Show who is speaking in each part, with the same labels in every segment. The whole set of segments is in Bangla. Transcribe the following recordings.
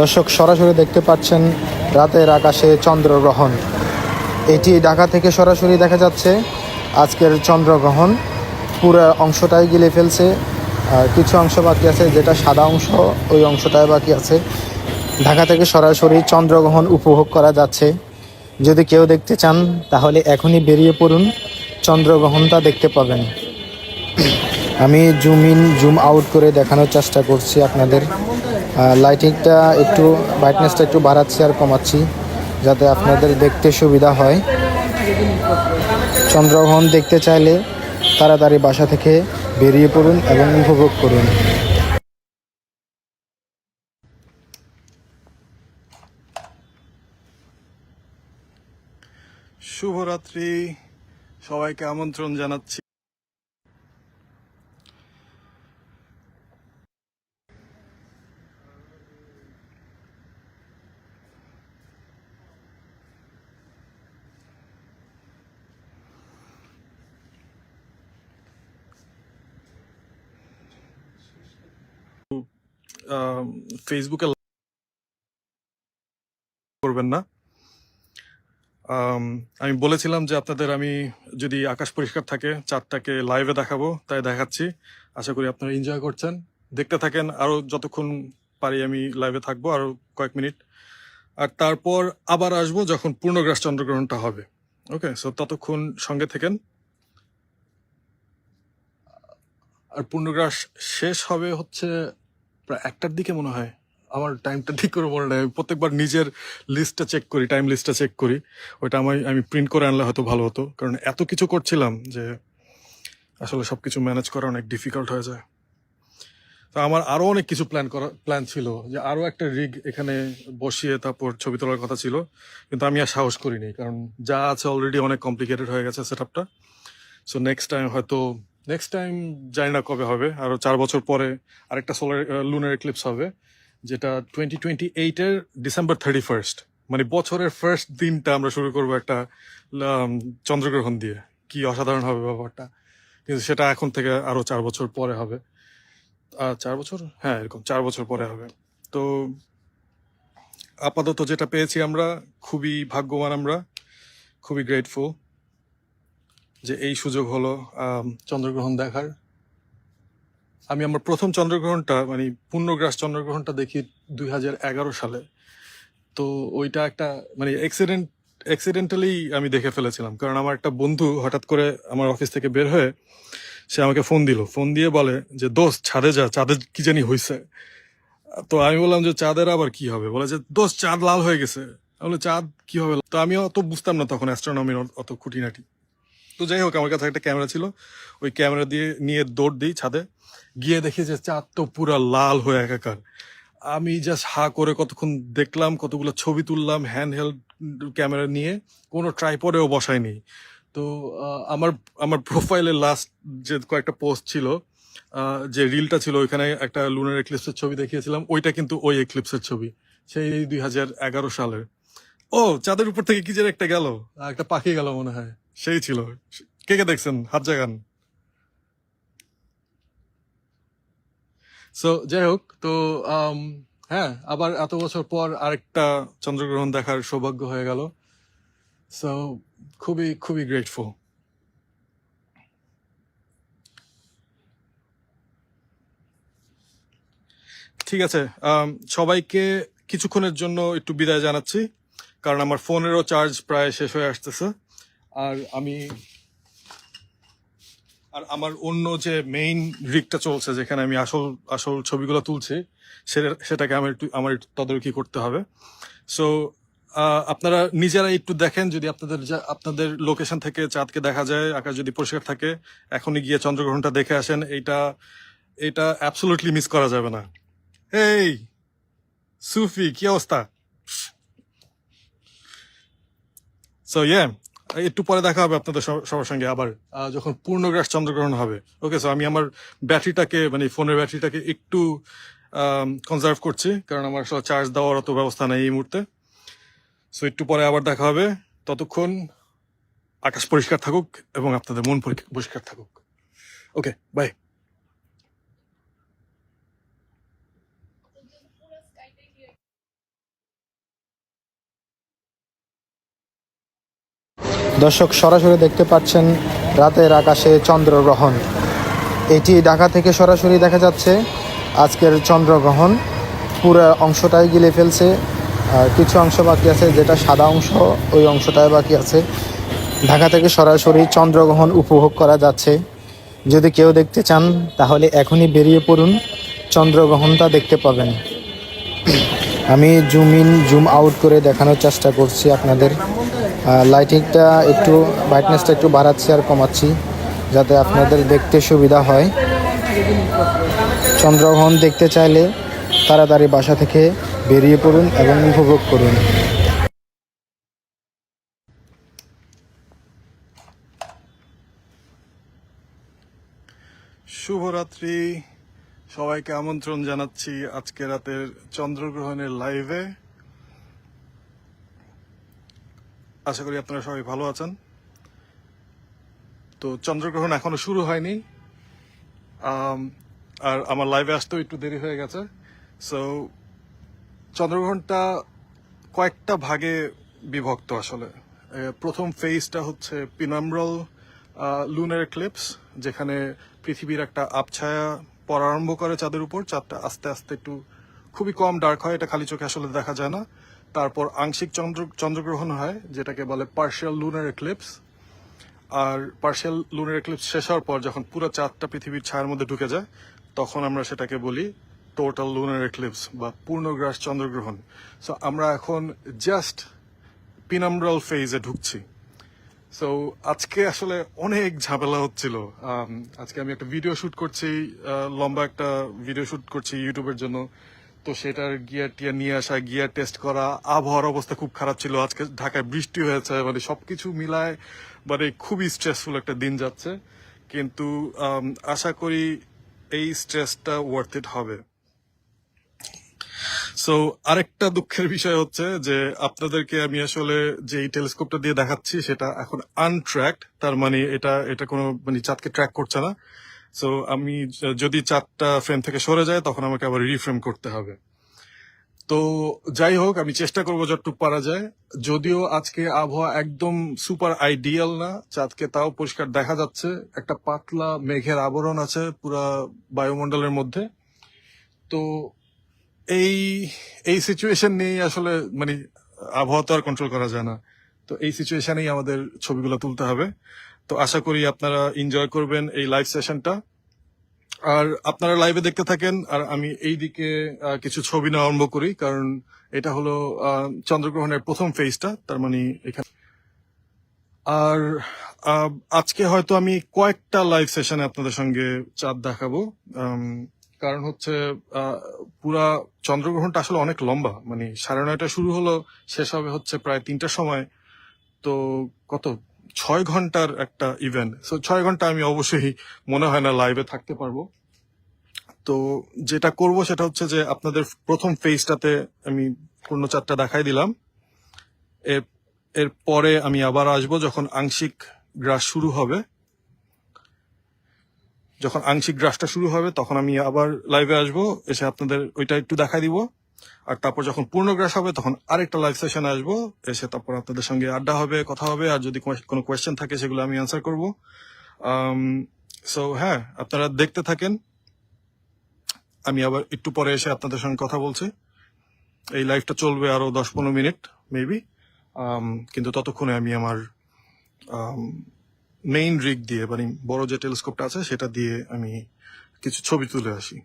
Speaker 1: দর্শক সরাসরি দেখতে পাচ্ছেন রাতের আকাশে চন্দ্রগ্রহণ। এটি ঢাকা থেকে সরাসরি দেখা যাচ্ছে আজকের চন্দ্রগ্রহণ। পুরো অংশটাই গিলে ফেলছে। আর কিছু অংশ বাকি আছে যেটা সাদা অংশ, ওই অংশটাই বাকি আছে। ঢাকা থেকে সরাসরি চন্দ্রগ্রহণ উপভোগ করা যাচ্ছে। যদি কেউ দেখতে চান, তাহলে এখনই বেরিয়ে পড়ুন। চন্দ্রগ্রহণটা দেখতে পাবেন। আমি জুম ইন, জুম আউট করে দেখানোর চেষ্টা করছি আপনাদের। লাইটিংটা একটু ব্রাইটনেসটা একটু বাড়াচ্ছি আর কমাচ্ছি, যাতে আপনাদের দেখতে সুবিধা হয়। চন্দ্রগ্রহণ দেখতে চাইলে তাড়াতাড়ি বাসা থেকে বেরিয়ে পড়ুন এবং উপভোগ করুন।
Speaker 2: শুভরাত্রি। সবাইকে আমন্ত্রণ জানাচ্ছি। ফেসবুকে করবেন না। আমি বলেছিলাম যে আপনাদের আমি যদি আকাশ পরিষ্কার থাকে, চাঁদটাকে লাইভে দেখাবো, তাই দেখাচ্ছি। আশা করি আপনারা এনজয় করছেন। দেখতে থাকেন আরও যতক্ষণ পারি আমি লাইভে থাকব আরও কয়েক মিনিট। আর তারপর আবার আসব যখন পূর্ণগ্রাস চন্দ্রগ্রহণটা হবে। ওকে সো ততক্ষণ সঙ্গে থাকেন। আর পূর্ণগ্রাস শেষ হবে হচ্ছে প্রায় একটার দিকে মনে হয় আমার টাইমটা ঠিক করে মনে নেই। প্রত্যেকবার নিজের লিস্টটা চেক করি টাইম লিস্টটা চেক করি। ওইটা আমি আমি প্রিন্ট করে আনলে হয়তো ভালো হতো। কারণ এত কিছু করছিলাম যে আসলে সব কিছু ম্যানেজ করা অনেক ডিফিকাল্ট হয়ে যায়। তো আমার আরও অনেক কিছু প্ল্যান করা প্ল্যান ছিল যে আরও একটা রিগ এখানে বসিয়ে তারপর ছবি তোলার কথা ছিল। কিন্তু আমি আর সাহস করিনি, কারণ যা আছে অলরেডি অনেক কমপ্লিকেটেড হয়ে গেছে সেট আপটা সো নেক্সট টাইম হয়তো নেক্সট টাইম জানি না কবে হবে। আরও চার বছর পরে আরেকটা সোলার লুনার এক্লিপস হবে, যেটা টোয়েন্টি টোয়েন্টি এইটের ডিসেম্বর থার্টি ফার্স্ট মানে বছরের ফার্স্ট দিনটা আমরা শুরু করব একটা চন্দ্রগ্রহণ দিয়ে। কি অসাধারণ হবে ব্যাপারটা। কিন্তু সেটা এখন থেকে আরও চার বছর পরে হবে। চার বছর? হ্যাঁ এরকম চার বছর পরে হবে। তো আপাতত যেটা পেয়েছি আমরা, খুবই ভাগ্যবান আমরা, খুবই গ্রেটফুল যে এই সুযোগ হলো চন্দ্রগ্রহণ দেখার। আমি আমার প্রথম চন্দ্রগ্রহণটা মানে পূর্ণগ্রাস চন্দ্রগ্রহণটা দেখি দুই হাজার এগারো সালে। তো ওইটা একটা মানে অ্যাক্সিডেন্ট অ্যাক্সিডেন্টালি আমি দেখে ফেলেছিলাম। কারণ আমার একটা বন্ধু হঠাৎ করে আমার অফিস থেকে বের হয়ে সে আমাকে ফোন দিল। ফোন দিয়ে বলে যে, দোস্ত, ছাদে যা চাঁদের কি জানি হয়েছে তো আমি বললাম যে, চাঁদের আবার কি হবে? বলে যে, দোস্ত, চাঁদ লাল হয়ে গেছে। বলে চাঁদ কি হবে? তো আমি অত বুঝতাম না তখন অ্যাস্ট্রোনমির অত খুঁটিনাটি। তো যাই হোক, আমার কাছে একটা ক্যামেরা ছিল। ওই ক্যামেরা দিয়ে নিয়ে দৌড় দিই ছাদে। গিয়ে দেখি যে চাঁদ তো পুরা লাল হয়ে একাকার। আমি জাস্ট হা করে কতক্ষণ দেখলাম, কতগুলো ছবি তুললাম হ্যান্ড হেল্ড ক্যামেরা নিয়ে। কোনো ট্রাইপডেও বসায়নি। তো আমার আমার প্রোফাইলে লাস্ট যে কয়েকটা পোস্ট ছিল যে রিলটা ছিল, ওইখানে একটা লুনার এক্লিপসের ছবি দেখিয়েছিলাম। ওইটা কিন্তু ওই এক্লিপসের ছবি, সেই দুই হাজার এগারো সালের। ও, চাঁদের উপর থেকে কি যেন একটা গেল। একটা পাখি গেল মনে হয়। সেই ছিল। কে কে দেখছেন? হাত জাগান। সো যাই হোক, তো হ্যাঁ আবার এত বছর পর আরেকটা চন্দ্রগ্রহণ দেখার সৌভাগ্য হয়ে গেল। সো খুবই খুবই গ্রেটফুল ঠিক আছে সবাইকে কিছুক্ষণের জন্য একটু বিদায় জানাচ্ছি, কারণ আমার ফোনেরও চার্জ প্রায় শেষ হয়ে আসতেছে। আর আমি আর আমার অন্য যে মেইন রিকটা চলছে, যেখানে আমি আসল আসল ছবিগুলো তুলছি, সেটা- সেটাকে আমার একটু আমার একটু তদারকি করতে হবে। সো আপনারা নিজেরা একটু দেখেন, যদি আপনাদের আপনাদের লোকেশন থেকে চাঁদকে দেখা যায়, আকাশ যদি পরিষ্কার থাকে, এখনই গিয়ে চন্দ্রগ্রহণটা দেখে আসেন এটা এটা অ্যাবসোলুটলি মিস করা যাবে না। এই সুফি, কি অবস্থা? সো ইয়ে একটু পরে দেখা হবে আপনাদের সব- সবার সঙ্গে আবার যখন যখন পূর্ণগ্রাস চন্দ্রগ্রহণ হবে। ওকে স্যার আমি আমার ব্যাটারিটাকে মানে ফোনের ব্যাটারিটাকে একটু কনজার্ভ করছি, কারণ আমার আসলে চার্জ দেওয়ার অত ব্যবস্থা নেই এই মুহূর্তে। সো একটু পরে আবার দেখা হবে। ততক্ষণ আকাশ পরিষ্কার থাকুক এবং আপনাদের মন পরিষ্কার থাকুক। ওকে বাই
Speaker 1: দর্শক সরাসরি দেখতে পাচ্ছেন রাতের আকাশে চন্দ্রগ্রহণ। এটি ঢাকা থেকে সরাসরি দেখা যাচ্ছে। আজকের চন্দ্রগ্রহণ পুরো অংশটাই গিলে ফেলছে। কিছু অংশ বাকি আছে যেটা সাদা অংশ, ওই অংশটাই বাকি আছে। ঢাকা থেকে সরাসরি চন্দ্রগ্রহণ উপভোগ করা যাচ্ছে। যদি কেউ দেখতে চান, তাহলে এখনই বেরিয়ে পড়ুন। চন্দ্রগ্রহণটা দেখতে পাবেন। আমি জুম ইন, জুম আউট করে দেখানোর চেষ্টা করছি আপনাদের। লাইটিংটা একটু ব্রাইটনেসটা একটু বাড়াচ্ছি আর কমাচ্ছি, যাতে আপনাদের দেখতে সুবিধা হয়। চন্দ্রগ্রহণ দেখতে চাইলে তাড়াতাড়ি বাসা থেকে বেরিয়ে পড়ুন এবং উপভোগ করুন।
Speaker 2: শুভরাত্রি। সবাইকে আমন্ত্রণ জানাচ্ছি আজকে রাতের চন্দ্রগ্রহণের লাইভে আশা করি আপনারা সবাই ভালো আছেন। তো চন্দ্রগ্রহণ এখনও শুরু হয়নি। আর আমার লাইভে আসতেও একটু দেরি হয়ে গেছে। সো চন্দ্রগ্রহণটা কয়েকটা ভাগে বিভক্ত আসলে। প্রথম ফেজটা হচ্ছে পিনাম্বরাল লুনার ক্লিপস যেখানে পৃথিবীর একটা আবছায়া পড়া আরম্ভ করে চাঁদের উপর। চাঁদটা আস্তে আস্তে একটু খুবই কম ডার্ক হয়, এটা খালি চোখে আসলে দেখা যায় না। তারপর আংশিক চন্দ্র, চন্দ্রগ্রহণ হয়, যেটাকে বলে পার্শিয়াল লুনার এক্লিপস আর পার্শিয়াল লুনার এক্লিপস শেষ হওয়ার পর যখন পুরো চাঁদটা পৃথিবীর ছায়ার মধ্যে ঢুকে যায়, তখন আমরা সেটাকে বলি টোটাল লুনার এক্লিপস বা পূর্ণগ্রাস চন্দ্রগ্রহণ। সো আমরা এখন জাস্ট পিনাম্বরাল ফেজে ঢুকছি। সো আজকে আসলে অনেক ঝামেলা হচ্ছিল। আজকে আমি একটা ভিডিও শুট করছি লম্বা একটা ভিডিও শুট করছি ইউটিউবের জন্য। তো সেটার গিয়ার টিয়ার নিয়ে আসা গিয়ার টেস্ট করা, আবহাওয়ার অবস্থা খুব খারাপ ছিল। আজকে ঢাকায় বৃষ্টি হয়েছে মানে সবকিছু মিলায় মানে খুবই স্ট্রেসফুল একটা দিন যাচ্ছে। কিন্তু আশা করি এই স্ট্রেসটা ওয়ার্থ ইট হবে। সো আরেকটা দুঃখের বিষয় হচ্ছে যে, আপনাদেরকে আমি আসলে যে এই টেলিস্কোপটা দিয়ে দেখাচ্ছি, সেটা এখন আনট্র্যাকড তার মানে এটা এটা কোনো মানে চাঁদকে ট্র্যাক করছে না। সো আমি যদি চারটা ফ্রেম থেকে সরে যায়, তখন আমাকে আবার রিফ্রেম করতে হবে। তো, যাই হোক, আমি চেষ্টা করব যতটুকু পারা যায়। যদিও আজকে আবহাওয়া একদম সুপার আইডিয়াল না, চাঁদকে তাও পরিষ্কার দেখা যাচ্ছে। একটা পাতলা মেঘের আবরণ আছে পুরা বায়ুমণ্ডলের মধ্যে। তো, এই এই সিচুয়েশন নিয়েই আসলে মানে আবহাওয়া তো আর কন্ট্রোল করা যায় না। তো, এই সিচুয়েশনেই আমাদের ছবিগুলো তুলতে হবে। তো আশা করি আপনারা এনজয় করবেন এই লাইভ সেশনটা আর আপনারা লাইভে দেখতে থাকেন, আর আমি এই দিকে কিছু ছবি নেওয়া আরম্ভ করি, কারণ এটা হলো চন্দ্রগ্রহণের প্রথম ফেজটা তার মানে এখানে। আর আজকে হয়তো আমি কয়েকটা লাইভ সেশনে আপনাদের সঙ্গে চাঁদ দেখাবো। কারণ হচ্ছে পুরা চন্দ্রগ্রহণটা আসলে অনেক লম্বা মানে সাড়ে নয়টা শুরু হলো, শেষ হবে হচ্ছে প্রায় তিনটার সময়। তো কত? ছয় ঘণ্টার একটা ইভেন্ট সো ছয় ঘণ্টা আমি অবশ্যই মনে হয় না লাইভে থাকতে পারব। তো যেটা করব সেটা হচ্ছে যে আপনাদের প্রথম ফেজটাতে আমি পূর্ণ চারটা দেখাই দিলাম। এর এর পরে আমি আবার আসব যখন আংশিক গ্রাস শুরু হবে। যখন আংশিক গ্রাসটা শুরু হবে তখন আমি আবার লাইভে আসব। এসে আপনাদের ওইটা একটু দেখাই দিব। আর তারপর যখন পূর্ণ গ্রাস হবে, তখন আরেকটা লাইভ সেশন আসব। এসে তারপর আপনাদের সঙ্গে আড্ডা হবে, কথা হবে, আর যদি কোনো- কোয়েশ্চেন থাকে, সেগুলো আমি অ্যান্সার করব। সো হ্যাঁ আপনারা দেখতে থাকেন। আমি আবার একটু পরে এসে আপনাদের সঙ্গে কথা বলছি। এই লাইভটা চলবে আরও দশ পনেরো মিনিট মেবি কিন্তু ততক্ষণে আমি আমার মেইন রিগ দিয়ে মানে বড় যে টেলিস্কোপটা আছে, সেটা দিয়ে আমি কিছু ছবি তুলে আসি।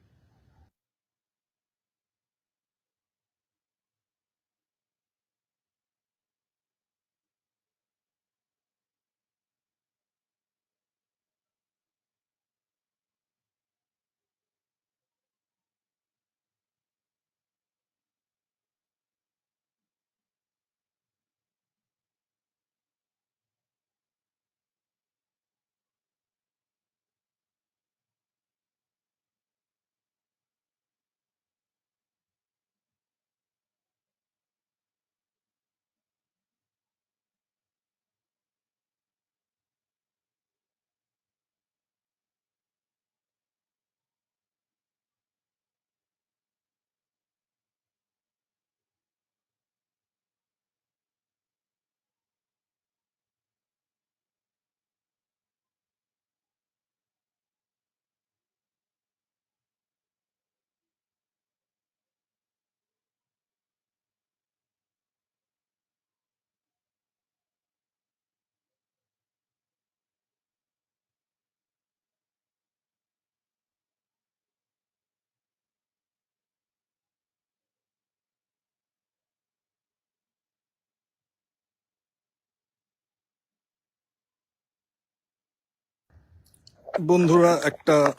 Speaker 2: বন্ধুরা, একটা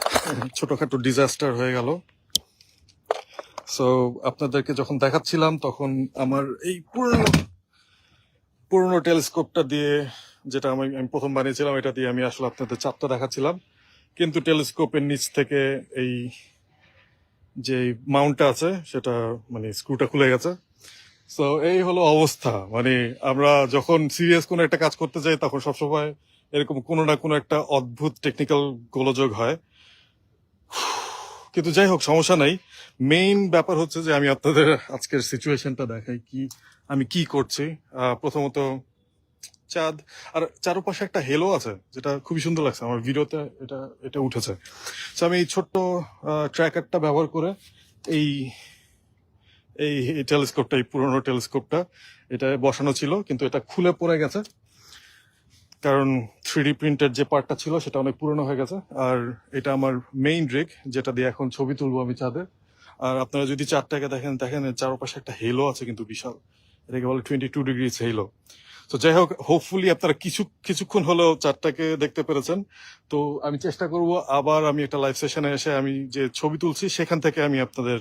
Speaker 2: ছোটখাটো ডিজাস্টার হয়ে গেল। সো আপনাদেরকে যখন দেখাচ্ছিলাম, তখন আমার এই পুরনো পুরনো টেলিস্কোপটা দিয়ে যেটা আমি আমি প্রথম বানিয়েছিলাম, এটা দিয়ে আমি আসলে আপনাদের চাপটা দেখাচ্ছিলাম। কিন্তু টেলিস্কোপের নিচ থেকে এই যে মাউন্টটা আছে, সেটা মানে স্ক্রুটা খুলে গেছে। সো এই হলো অবস্থা। মানে আমরা যখন সিরিয়াস কোনো একটা কাজ করতে যাই, তখন সবসময় এরকম কোনো না কোনো একটা অদ্ভুত টেকনিক্যাল গোলযোগ হয়। কিন্তু যাই হোক, সমস্যা নাই। মেইন ব্যাপার হচ্ছে যে আমি আপনাদের আজকের সিচুয়েশনটা দেখাই কি, আমি কি করছি। প্রথমত চাঁদ, আর চারপাশে একটা হেলো আছে, যেটা খুবই সুন্দর লাগছে আমার ভিডিওতে, এটা এটা উঠেছে। তো আমি এই ছোট্ট ট্র্যাকারটা ব্যবহার করে এই এই টেলিস্কোপটা এই পুরোনো টেলিস্কোপটা এটা বসানো ছিল, কিন্তু এটা খুলে পড়ে গেছে। কারণ থ্রি প্রিন্টের যে পার্টটা ছিল সেটা অনেক পুরনো হয়ে গেছে। আর এটা আমার মেইন রেক যেটা দিয়ে এখন ছবি তুলবো আমি চাঁদের আর আপনারা যদি চারটাকে দেখেন দেখেন চারপাশে একটা হেলো আছে কিন্তু বিশাল। এটাকে বলে টোয়েন্টি টু ডিগ্রিজ হেলো তো যাই হোক হোপফুলি আপনারা কিছু কিছুক্ষণ হলেও চারটাকে দেখতে পেরেছেন। তো আমি চেষ্টা করব আবার আমি একটা লাইভ সেশনে এসে আমি যে ছবি তুলছি, সেখান থেকে আমি আপনাদের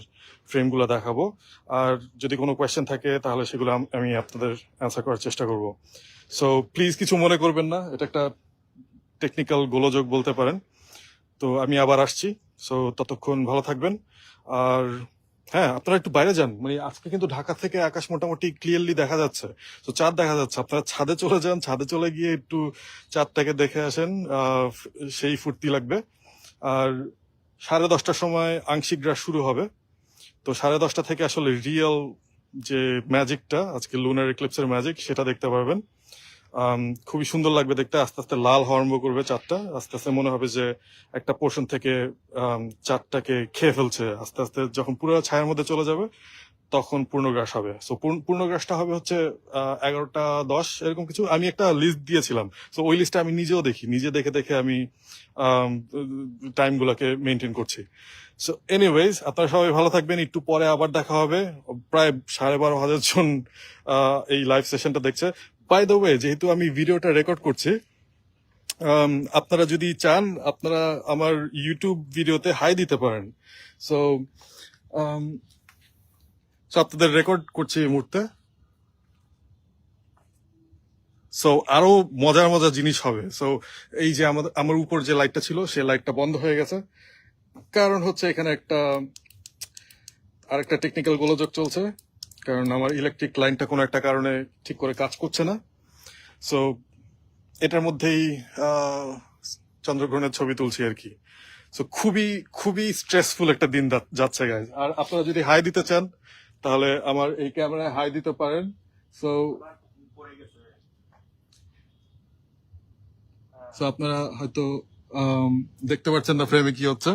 Speaker 2: ফ্রেমগুলো দেখাবো। আর যদি কোনো কোয়েশ্চেন থাকে, তাহলে সেগুলো আমি আপনাদের অ্যান্সার করার চেষ্টা করব। সো প্লিজ কিছু মনে করবেন না, এটা একটা টেকনিক্যাল গোলযোগ বলতে পারেন। তো আমি আবার আসছি। সো ততক্ষণ ভালো থাকবেন। আর হ্যাঁ আপনারা একটু বাইরে যান। মানে আজকে কিন্তু ঢাকা থেকে আকাশ মোটামুটি ক্লিয়ারলি দেখা যাচ্ছে। তো চাঁদ দেখা যাচ্ছে। আপনারা ছাদে চলে যান। ছাদে চলে গিয়ে একটু চাঁদটাকে দেখে আসেন। সেই ফুর্তি লাগবে। আর সাড়ে দশটার সময় আংশিক গ্রাস শুরু হবে। তো সাড়ে দশটা থেকে আসলে রিয়েল যে ম্যাজিকটা আজকে লুনার এক্লিপসের ম্যাজিক সেটা দেখতে পারবেন। খুবই সুন্দর লাগবে দেখতে। আস্তে আস্তে লাল হর্ম করবে চারটা আস্তে আস্তে মনে হবে যে একটা পোর্শন থেকে চারটাকে খেয়ে ফেলছে। আস্তে আস্তে যখন পুরো ছায়ার মধ্যে চলে যাবে, তখন পূর্ণগ্রাস হবে। সো পূর্ণগ্রাসটা হবে হচ্ছে এগারোটা দশ, এরকম কিছু। আমি একটা লিস্ট দিয়েছিলাম। সো ওই লিস্টটা আমি নিজেও দেখি। নিজে দেখে দেখে আমি টাইমগুলোকে মেনটেন করছি। সো এনিওয়েজ আপনারা সবাই ভালো থাকবেন। একটু পরে আবার দেখা হবে। প্রায় সাড়ে বারো হাজার জন এই লাইভ সেশনটা দেখছে। বাই দ্য ওয়ে যেহেতু আমি ভিডিওটা রেকর্ড করছি আপনারা যদি চান, আপনারা আমার ইউটিউব ভিডিওতে হাই দিতে পারেন। সো সো আপনাদের রেকর্ড করছি এই মুহূর্তে। সো আরও মজার মজার জিনিস হবে। সো এই যে আমাদের, আমার উপর যে লাইটটা ছিল সে লাইটটা বন্ধ হয়ে গেছে। কারণ হচ্ছে এখানে একটা, আরেকটা টেকনিক্যাল গোলযোগ চলছে। কারণ আমার ইলেকট্রিক লাইনটা কোনো একটা কারণে ঠিক করে কাজ করছে না। সো এটার মধ্যেই চন্দ্রগ্রহণের ছবি তুলছি আর কি। সো খুবই খুবই স্ট্রেসফুল একটা দিন যাচ্ছে গাইজ আর আপনারা যদি হাই দিতে চান, তাহলে আমার এই ক্যামেরায় হাই দিতে পারেন। সো সো আপনারা হয়তো দেখতে পাচ্ছেন না ফ্রেমে কি হচ্ছে।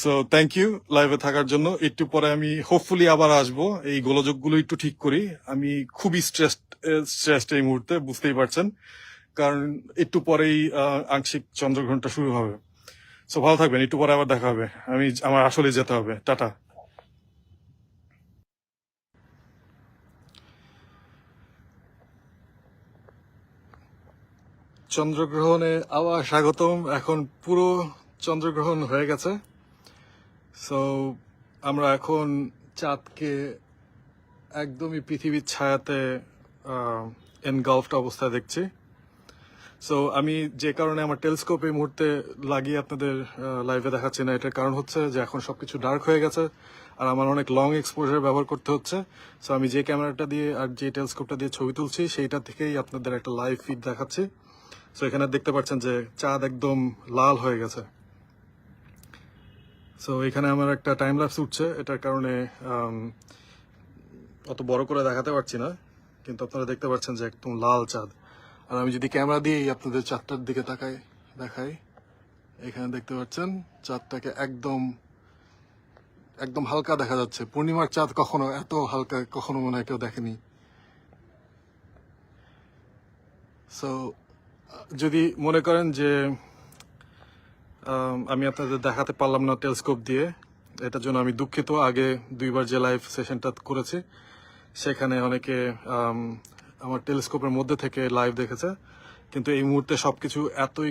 Speaker 2: সো থ্যাংক ইউ লাইভে থাকার জন্য। একটু পরে আমি হোপফুলি আবার আসব। এই গোলযোগগুলো একটু ঠিক করি। আমি খুবই স্ট্রেসড স্ট্রেসড এই মুহূর্তে, বুঝতেই পারছেন। কারণ একটু পরেই আংশিক চন্দ্রগ্রহণটা শুরু হবে। সো ভালো থাকবেন। একটু পরে আবার দেখা হবে। আমি, আমার আসলে যেতে হবে। টাটা। চন্দ্রগ্রহণে আবার স্বাগতম। এখন পুরো চন্দ্রগ্রহণ হয়ে গেছে। সো আমরা এখন চাঁদকে একদমই পৃথিবীর ছায়াতে এনগালফড অবস্থায় দেখছি। সো আমি যে কারণে আমার টেলিস্কোপ এই মুহূর্তে লাগিয়ে আপনাদের লাইভে দেখাচ্ছি না, এটার কারণ হচ্ছে যে এখন সবকিছু ডার্ক হয়ে গেছে আর আমার অনেক লং এক্সপোজার ব্যবহার করতে হচ্ছে। সো আমি যে ক্যামেরাটা দিয়ে আর যে টেলিস্কোপটা দিয়ে ছবি তুলছি, সেইটা থেকেই আপনাদের একটা লাইভ ফিড দেখাচ্ছি। সো এখানে দেখতে পাচ্ছেন যে চাঁদ একদম লাল হয়ে গেছে। সো এখানে আমার একটা টাইম ল্যাপস উঠছে। এটার কারণে অত বড় করে দেখাতে পারছি না। কিন্তু আপনারা দেখতে পাচ্ছেন যে একদম লাল চাঁদ। আর আমি যদি ক্যামেরা দিয়ে আপনাদের চাঁদটার দিকে তাকাই, দেখাই, এখানে দেখতে পাচ্ছেন, চাঁদটাকে একদম একদম হালকা দেখা যাচ্ছে। পূর্ণিমার চাঁদ কখনো, এত হালকা কখনো মনে হয় কেউ দেখেনি। সো যদি মনে করেন যে আম, আপনাদের দেখাতে পারলাম না টেলিস্কোপ দিয়ে। এটার জন্য আমি দুঃখিত। আগে দুইবার যে লাইভ সেশনটা করেছি সেখানে অনেকে আমার টেলিস্কোপের মধ্যে থেকে লাইভ দেখেছে। কিন্তু এই মুহূর্তে সবকিছু এতই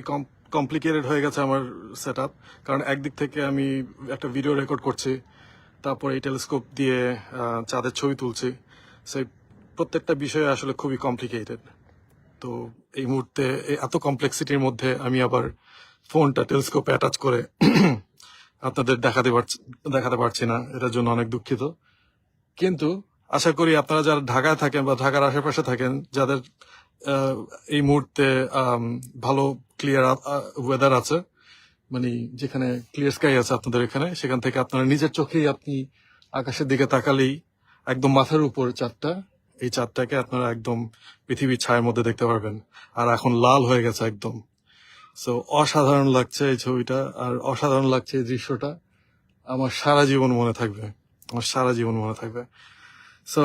Speaker 2: কমপ্লিকেটেড হয়ে গেছে আমার সেট কারণ একদিক থেকে আমি একটা ভিডিও রেকর্ড করছি তারপর এই টেলিস্কোপ দিয়ে চাঁদের ছবি তুলছি। সেই প্রত্যেকটা বিষয় আসলে খুবই কমপ্লিকেটেড তো এই মুহূর্তে এত কমপ্লেক্সিটির মধ্যে আমি আবার ফোনটা, টেলিস্কোপে অ্যাটাচ করে আপনাদের দেখাতে পারছি দেখাতে পারছি না, এটার জন্য অনেক দুঃখিত। কিন্তু আশা করি আপনারা যারা ঢাকায় থাকেন বা ঢাকার আশেপাশে থাকেন, যাদের এই মুহূর্তে ভালো ক্লিয়ার ওয়েদার আছে মানে যেখানে ক্লিয়ার স্কাই আছে আপনাদের এখানে, সেখান থেকে আপনারা নিজের চোখেই আপনি আকাশের দিকে তাকালেই একদম মাথার উপর চাঁদটা, এই চাঁদটাকে আপনারা একদম পৃথিবীর ছায়ের মধ্যে দেখতে পারবেন। আর এখন লাল হয়ে গেছে একদম। সো অসাধারণ লাগছে এই ছবিটা, আর অসাধারণ লাগছে এই দৃশ্যটা আমার সারা জীবন মনে থাকবে, আমার সারা জীবন মনে থাকবে। সো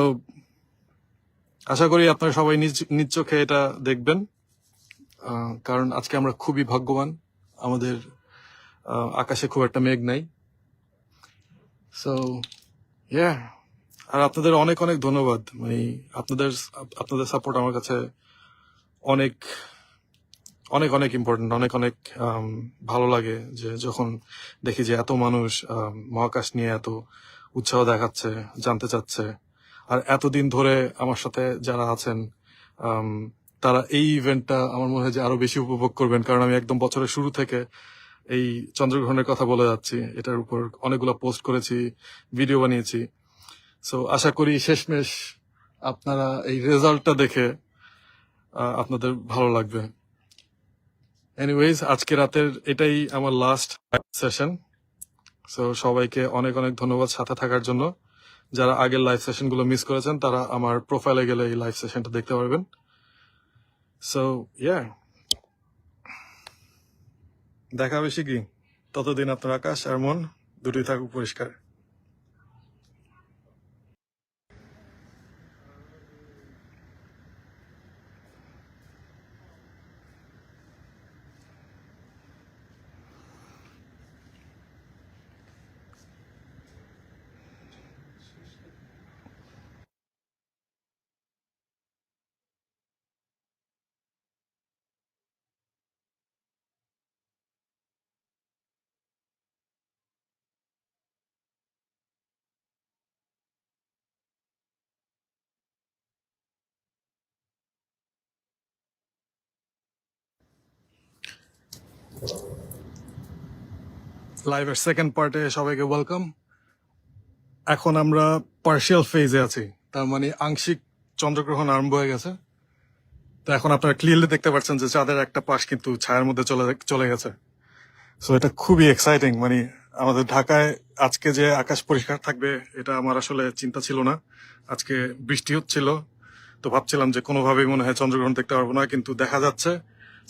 Speaker 2: আশা করি আপনারা সবাই নিজ চোখে এটা দেখবেন কারণ আজকে আমরা খুবই ভাগ্যবান, আমাদের আকাশে খুব একটা মেঘ নাই। সো ইয়া আর আপনাদের অনেক অনেক ধন্যবাদ। মানে আপনাদের আপনাদের সাপোর্ট আমার কাছে অনেক অনেক অনেক ইম্পর্টেন্ট অনেক অনেক ভালো লাগে যে যখন দেখি যে এত মানুষ মহাকাশ নিয়ে এত উৎসাহ দেখাচ্ছে, জানতে চাচ্ছে। আর এতদিন ধরে আমার সাথে যারা আছেন তারা এই ইভেন্টটা আমার মনে হয় যে আরও বেশি উপভোগ করবেন। কারণ আমি একদম বছরের শুরু থেকে এই চন্দ্রগ্রহণের কথা বলে যাচ্ছি। এটার উপর অনেকগুলো পোস্ট করেছি ভিডিও বানিয়েছি। সো আশা করি শেষমেশ আপনারা এই রেজাল্টটা দেখে আপনাদের ভালো লাগবে। এনিওয়েজ আজকে রাতের এটাই আমার লাস্ট সেশন সো সবাইকে অনেক অনেক ধন্যবাদ সাথে থাকার জন্য। যারা আগের লাইভ সেশনগুলো মিস করেছেন, তারা আমার প্রোফাইলে গেলে এই লাইভ সেশনটা দেখতে পারবেন। সো ইয়া দেখা বেশি কি ততদিন আপনার আকাশ আর মন দুটোই থাকুক পরিষ্কার। লাইভের সেকেন্ড পার্টে সবাইকে ওয়েলকাম এখন আমরা পার্শিয়াল ফেজে আছি। তার মানে আংশিক চন্দ্রগ্রহণ আরম্ভ হয়ে গেছে। তো এখন আপনারা ক্লিয়ারলি দেখতে পাচ্ছেন যে চাঁদের একটা পাশ কিন্তু ছায়ার মধ্যে চলে চলে গেছে। সো এটা খুবই এক্সাইটিং মানে আমাদের ঢাকায় আজকে যে আকাশ পরিষ্কার থাকবে, এটা আমার আসলে চিন্তা ছিল না। আজকে বৃষ্টি হচ্ছিল, তো ভাবছিলাম যে কোনোভাবেই মনে হয় চন্দ্রগ্রহণ দেখতে পারব না, কিন্তু দেখা যাচ্ছে।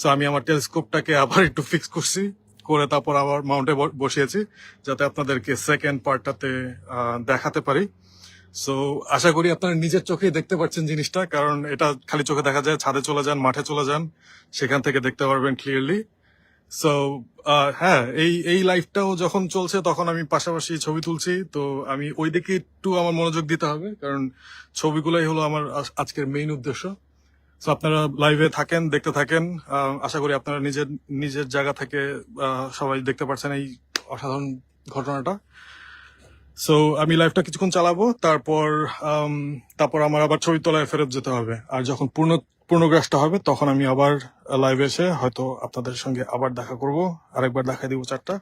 Speaker 2: তো আমি আমার টেলিস্কোপটাকে আবার একটু ফিক্স করছি। করে তারপর আবার মাউন্টে বসিয়েছি, যাতে আপনাদেরকে সেকেন্ড পার্টটাতে দেখাতে পারি। সো আশা করি আপনারা নিজের চোখেই দেখতে পাচ্ছেন জিনিসটা, কারণ এটা খালি চোখে দেখা যায়, ছাদে চলে যান, মাঠে চলে যান, সেখান থেকে দেখতে পারবেন ক্লিয়ারলি সো হ্যাঁ এই এই লাইফটাও যখন চলছে, তখন আমি পাশাপাশি ছবি তুলছি। তো আমি ওই দিকে একটু আমার মনোযোগ দিতে হবে, কারণ ছবিগুলোই হলো আমার আজ- আজকের মেইন উদ্দেশ্য। তো আপনারা লাইভে থাকেন, দেখতে থাকেন। আশা করি আপনারা নিজের নিজের জায়গা থেকে সবাই দেখতে পাচ্ছেন এই অসাধারণ ঘটনাটা। সো আমি লাইভটা কিছুক্ষণ চালাবো, তারপর তারপর আমার আবার ছবি তোলায় ফেরত যেতে হবে। আর যখন পূর্ণ, পূর্ণগ্রাসটা হবে, তখন আমি আবার লাইভে এসে হয়তো আপনাদের সঙ্গে আবার দেখা করব। আরেকবার দেখা দিব চারটা।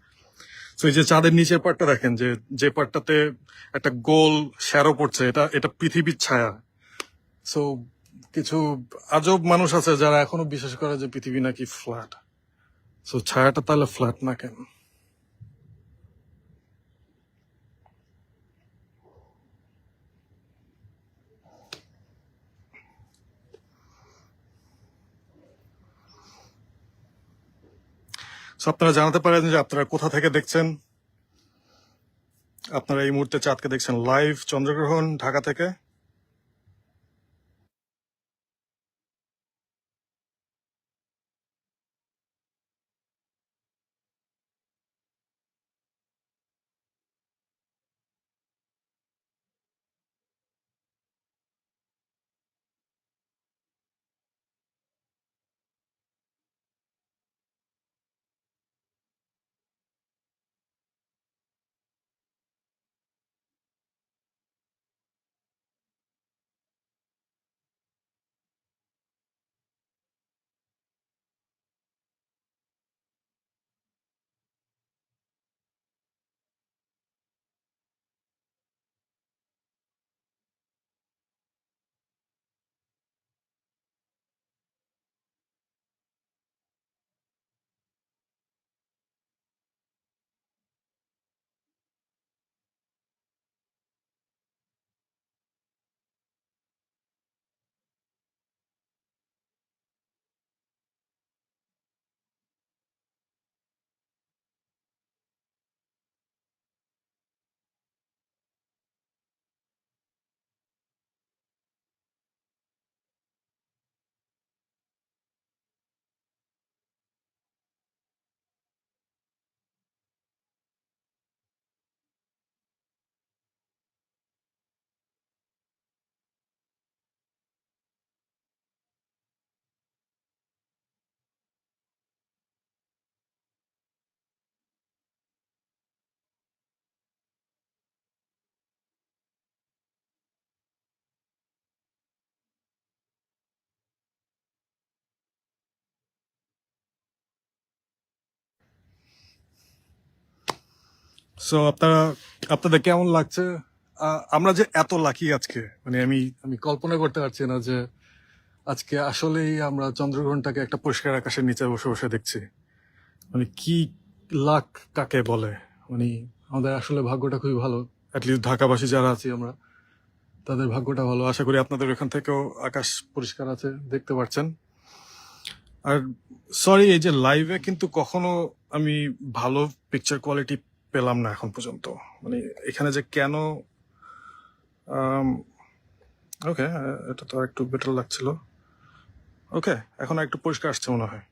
Speaker 2: তো এই যে চাঁদের নিচের পার্টটা দেখেন, যে যে পার্টটাতে একটা গোল শ্যারো পড়ছে, এটা এটা পৃথিবীর ছায়া। সো কিছু আজব মানুষ আছে যারা এখনও বিশ্বাস করে যে পৃথিবী নাকি ফ্ল্যাট সো ছায়াটা তাহলে ফ্ল্যাট না কেন? আপনারা জানাতে পারেন যে আপনারা কোথা থেকে দেখছেন? আপনারা এই মুহূর্তে চাঁদকে দেখছেন লাইভ চন্দ্রগ্রহণ, ঢাকা থেকে। সো আপনারা, আপনাদের কেমন লাগছে? আমরা যে এত লাকি আজকে মানে আমি আমি কল্পনা করতে পারছি না যে আজকে আসলেই আমরা চন্দ্রগ্রহণটাকে একটা পরিষ্কার আকাশের নিচে বসে বসে দেখছি। মানে কি লাখ কাকে বলে? মানে আমাদের আসলে ভাগ্যটা খুবই ভালো। অ্যাটলিস্ট ঢাকাবাসী যারা আছি আমরা, তাদের ভাগ্যটা ভালো। আশা করি আপনাদের এখান থেকেও আকাশ পরিষ্কার আছে, দেখতে পাচ্ছেন আর সরি এই যে লাইভে কিন্তু কখনো আমি ভালো পিকচার কোয়ালিটি পেলাম না এখন পর্যন্ত। মানে এখানে যে কেন ওকে এটা তো একটু বেটার লাগছিল। ওকে এখন একটু পরিষ্কার আসছে মনে হয়।